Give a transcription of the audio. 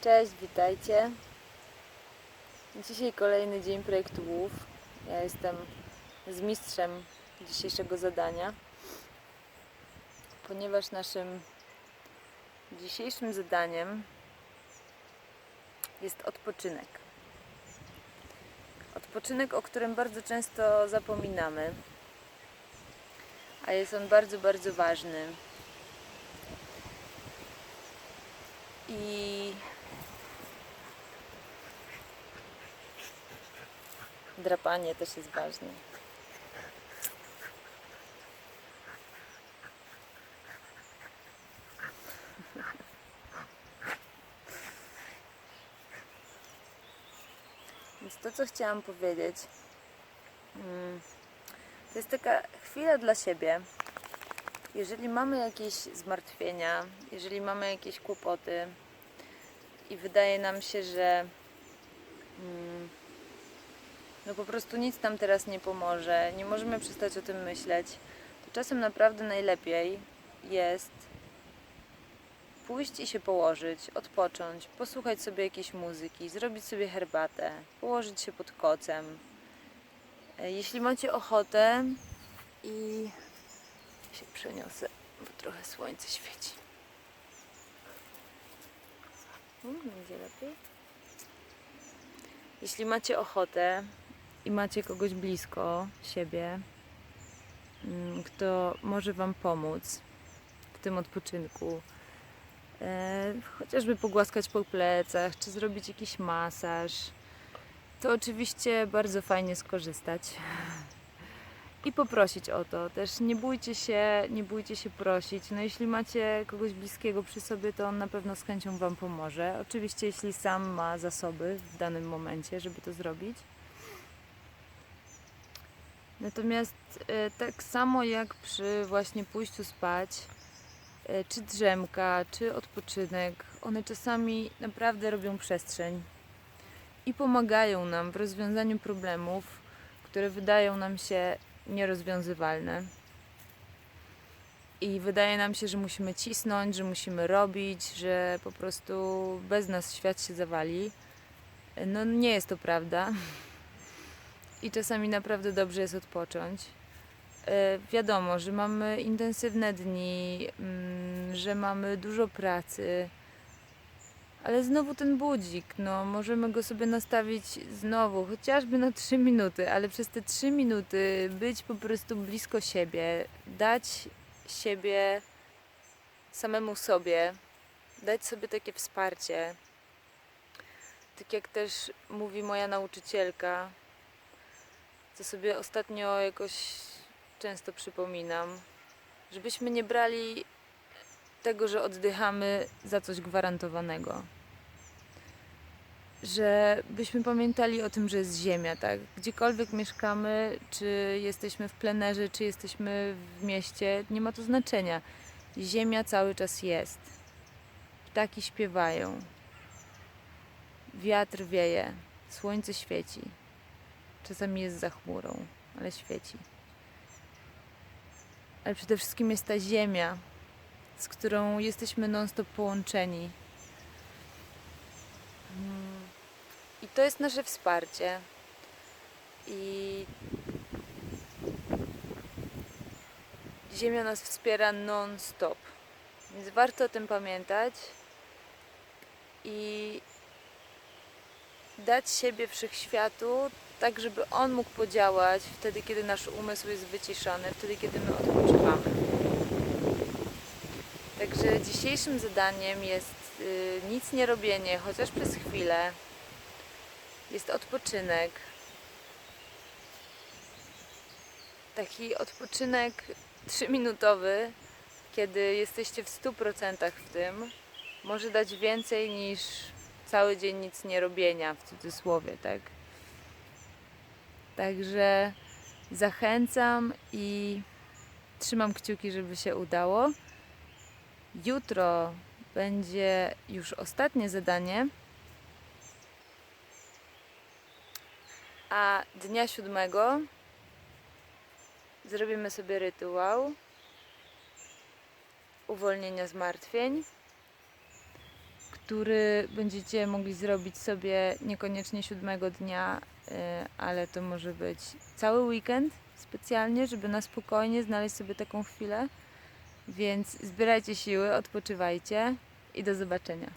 Cześć, witajcie. Dzisiaj kolejny dzień projektu Łów. Ja jestem z mistrzem dzisiejszego zadania, ponieważ naszym dzisiejszym zadaniem jest odpoczynek. Odpoczynek, o którym bardzo często zapominamy, a jest on bardzo, bardzo ważny. I drapanie też jest ważne. Więc to, co chciałam powiedzieć, mm, to jest taka chwila dla siebie. Jeżeli mamy jakieś zmartwienia, jeżeli mamy jakieś kłopoty i wydaje nam się, że mm, no po prostu nic nam teraz nie pomoże, nie możemy przestać o tym myśleć, to czasem naprawdę najlepiej jest pójść i się położyć, odpocząć, posłuchać sobie jakiejś muzyki, zrobić sobie herbatę, położyć się pod kocem. E, Jeśli macie ochotę i się przeniosę, bo trochę słońce świeci. Mm, Będzie lepiej. Jeśli macie ochotę i macie kogoś blisko siebie, mm, kto może Wam pomóc w tym odpoczynku, e, chociażby pogłaskać po plecach, czy zrobić jakiś masaż, to oczywiście bardzo fajnie skorzystać i poprosić o to. Też nie bójcie się, nie bójcie się prosić. No jeśli macie kogoś bliskiego przy sobie, to on na pewno z chęcią Wam pomoże. Oczywiście jeśli sam ma zasoby w danym momencie, żeby to zrobić. Natomiast e, tak samo jak przy właśnie pójściu spać, e, czy drzemka, czy odpoczynek, one czasami naprawdę robią przestrzeń i pomagają nam w rozwiązaniu problemów, które wydają nam się nierozwiązywalne. I wydaje nam się, że musimy cisnąć, że musimy robić, że po prostu bez nas świat się zawali. No nie jest to prawda. I czasami naprawdę dobrze jest odpocząć. E, Wiadomo, że mamy intensywne dni, mm, że mamy dużo pracy, ale znowu ten budzik, no możemy go sobie nastawić znowu, chociażby na 3 minuty, ale przez te 3 minuty być po prostu blisko siebie, dać siebie samemu sobie, dać sobie takie wsparcie. Tak jak też mówi moja nauczycielka, co sobie ostatnio jakoś często przypominam, żebyśmy nie brali tego, że oddychamy za coś gwarantowanego. Żebyśmy pamiętali o tym, że jest ziemia, tak? Gdziekolwiek mieszkamy, czy jesteśmy w plenerze, czy jesteśmy w mieście, nie ma to znaczenia. Ziemia cały czas jest. Ptaki śpiewają. Wiatr wieje. Słońce świeci. Czasami jest za chmurą, ale świeci. Ale przede wszystkim jest ta ziemia, z którą jesteśmy non-stop połączeni. Mm. I to jest nasze wsparcie. I Ziemia nas wspiera non-stop. Więc warto o tym pamiętać i dać siebie wszechświatu, tak żeby on mógł podziałać wtedy, kiedy nasz umysł jest wyciszony, wtedy, kiedy my odpoczywamy. Także dzisiejszym zadaniem jest y, nic nie robienie, chociaż przez chwilę. Jest odpoczynek. Taki odpoczynek trzyminutowy, kiedy jesteście w 100% w tym, może dać więcej niż cały dzień nic nie robienia, w cudzysłowie, tak? Także zachęcam i trzymam kciuki, żeby się udało. Jutro będzie już ostatnie zadanie, a dnia siódmego zrobimy sobie rytuał uwolnienia zmartwień, który będziecie mogli zrobić sobie niekoniecznie siódmego dnia, y, ale to może być cały weekend specjalnie, żeby na spokojnie znaleźć sobie taką chwilę. Więc zbierajcie siły, odpoczywajcie i do zobaczenia.